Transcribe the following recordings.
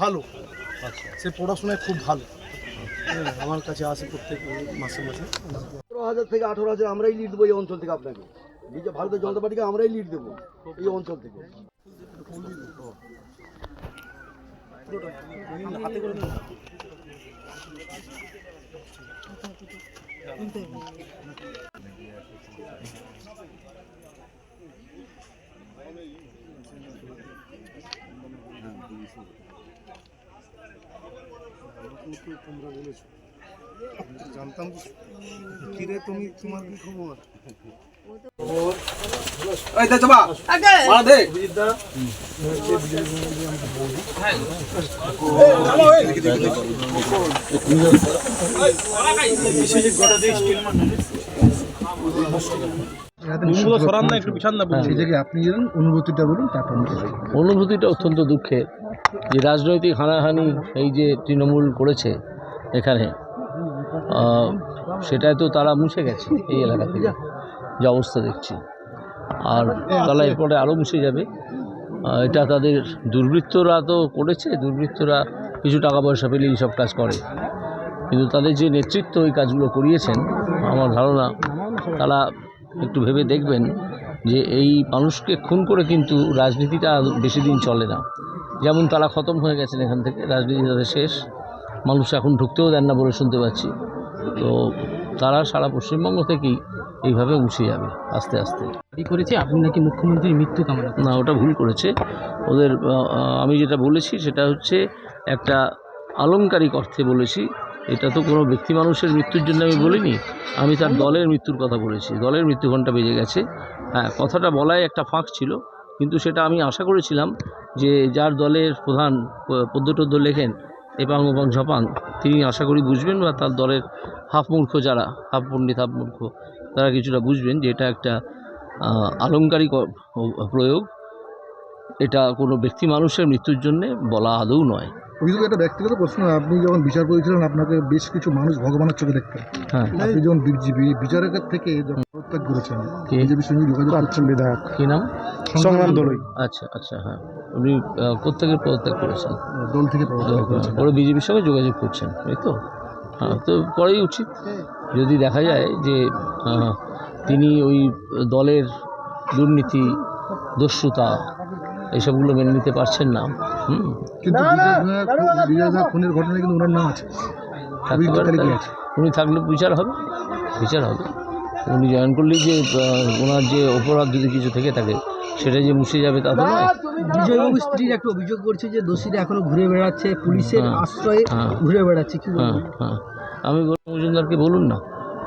ভালো। আচ্ছা। সে পড়াশোনায় খুব ভালো। হ্যাঁ, আমার কাছে আসে প্রত্যেক মাসে মাসে। পনেরো হাজার থেকে আঠারো হাজার আমরাই লিড দেবো এই অঞ্চল থেকে আপনাকে। বিজে ভারতীয় জনতা পার্টিকে আমরাই লিড দেবো এই অঞ্চল থেকে। তোমরা বলেছ। জানতাম যে কিরে তুমি তোমার কি খবর? জায়গায় আপনি যেন অনুভূতিটা বলুন তারপর অনুভূতিটা অত্যন্ত দুঃখের। যে রাজনৈতিক হানাহানি এই যে তৃণমূল করেছে এখানে সেটাই তো তারা মুছে গেছে এই এলাকা থেকে, যে অবস্থা দেখছি। আর তারা এরপরে আরও মুছে যাবে। এটা তাদের দুর্বৃত্তরা তো করেছে, দুর্বৃত্তরা কিছু টাকা পয়সা পেলে এইসব কাজ করে। কিন্তু তাদের যে নেতৃত্ব এই কাজগুলো করিয়েছেন, আমার ধারণা তারা একটু ভেবে দেখবেন যে এই মানুষকে খুন করে কিন্তু রাজনীতিটা বেশি দিন চলে না। যেমন তারা খতম হয়ে গেছেন এখান থেকে রাজনীতি তাদের শেষ। মানুষ এখন ঢুকতেও দেন না বলে শুনতে পাচ্ছি। তো তারা সারা পশ্চিমবঙ্গ থেকেই এইভাবে মুছে যাবে আস্তে আস্তে। দাবি করেছে? আপনি নাকি মুখ্যমন্ত্রীর মৃত্যু কামনা না ওটা ভুল করেছে। ওদের আমি যেটা বলেছি সেটা হচ্ছে একটা আলংকারিক অর্থে বলেছি। এটা তো কোনো ব্যক্তি মানুষের মৃত্যুর জন্য আমি বলিনি। আমি তার দলের মৃত্যুর কথা বলেছি। দলের মৃত্যু ঘণ্টা বেজে গেছে। হ্যাঁ কথাটা বলাই একটা ফাঁক ছিল। কিন্তু সেটা আমি আশা করেছিলাম যে যার দলের প্রধান প- পদ্য টদ্য লেখেন এপাং ওপাং ঝপাং তিনি আশা করি বুঝবেন বা তার দলের হাফ মূর্খ যারা হাফ পণ্ডিত হাফ মূর্খ তারা কিছুটা বুঝবেন যে এটা একটা আহ, আলংকারিক প্রয়োগ। এটা কোনো ব্যক্তি মানুষের মৃত্যুর জন্যে বলা আদৌ নয়। অভিযোগ একটা ব্যক্তিগত প্রশ্ন আপনি যখন বিচার করেছিলেন আপনাকে বেশ কিছু মানুষ ভগবানের চোখে দেখতেন। হ্যাঁ। আপনি যখন বিজেপি বিচারকের থেকে যখন পদত্যাগ করেছেন। বিজেপির সঙ্গে যোগাযোগ করছেন। বিধায়ক। কী নাম? সংগ্রাম দলই। আচ্ছা আচ্ছা হ্যাঁ। উনি আহ, কোত্থেকে পদত্যাগ করেছেন? দল থেকে পদত্যাগ করেছেন। ওরা বিজেপির সঙ্গে যোগাযোগ করছেন এই তো? হ্যাঁ তো করাই উচিত। যদি দেখা যায় যে তিনি ওই দলের দুর্নীতি দস্যুতা এইসবগুলো মেনে নিতে পারছেন না হুম? কিন্তু খুনের ঘটনায় কিন্তু ওনার নাম পারে। আছে? উনি থাকলে বিচার হবে। বিচার হবে। উনি জয়েন করলেই যে ওনার যে অপরাধ যদি কিছু থেকে থাকে সেটা যে মুছে যাবে তা তো নয়। বিজয়বাবুর স্ত্রীর একটা অভিযোগ করছে যে দোষীরা এখনও ঘুরে বেড়াচ্ছে পুলিশের হ্যাঁ, আশ্রয়ে হ্যাঁ। ঘুরে বেড়াচ্ছে কি হ্যাঁ হ্যাঁ। আমি গৌরব মজুমদারকে বলুন না।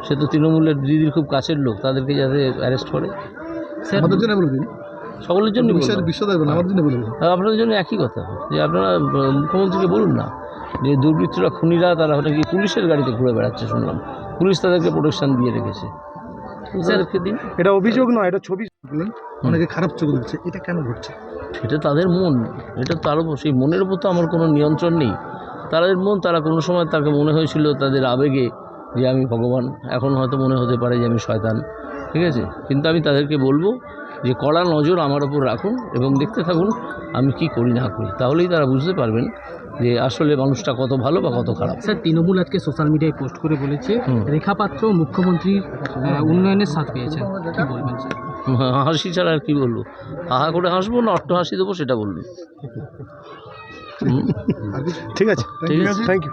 সে তো তৃণমূলের দিদির খুব কাছের লোক তাদেরকে যাতে অ্যারেস্ট করে। আমাদের জন্য বলে সকলের জন্য আপনাদের জন্য একই কথা। যে আপনারা মুখ্যমন্ত্রীকে বলুন না। যে দুর্বৃত্তরা খুনিরা তারা নাকি পুলিশের গাড়িতে ঘুরে বেড়াচ্ছে শুনলাম। পুলিশ তাদেরকে প্রোটেকশন দিয়ে রেখেছে। দিন এটা অভিযোগ নয় এটা ছবি। বললেন অনেকে খারাপ চোখে দিচ্ছে এটা কেন ঘটছে? এটা তাদের মন এটা তার উপর সেই মনের উপর তো আমার কোনো নিয়ন্ত্রণ নেই। তাদের মন তারা কোনো সময় তাকে মনে হয়েছিল তাদের আবেগে যে আমি ভগবান এখন হয়তো মনে হতে পারে যে আমি শয়তান ঠিক আছে? কিন্তু আমি তাদেরকে বলব যে কড়া নজর আমার ওপর রাখুন এবং দেখতে থাকুন আমি কি করি না করি। তাহলেই তারা বুঝতে পারবেন যে আসলে মানুষটা কত ভালো বা কত খারাপ। স্যার তৃণমূল আজকে সোশ্যাল মিডিয়ায় পোস্ট করে বলেছে হুম। রেখা পাত্র মুখ্যমন্ত্রীর উন্নয়নের স্বাদ পেয়েছেন কি বলবেন স্যার? হাসি ছাড়া আর কী বলব? হাহা করে হাসবো না অট্ট হাসি দেবো সেটা বলব। ঠিক আছে। ঠিক আছে। Thank you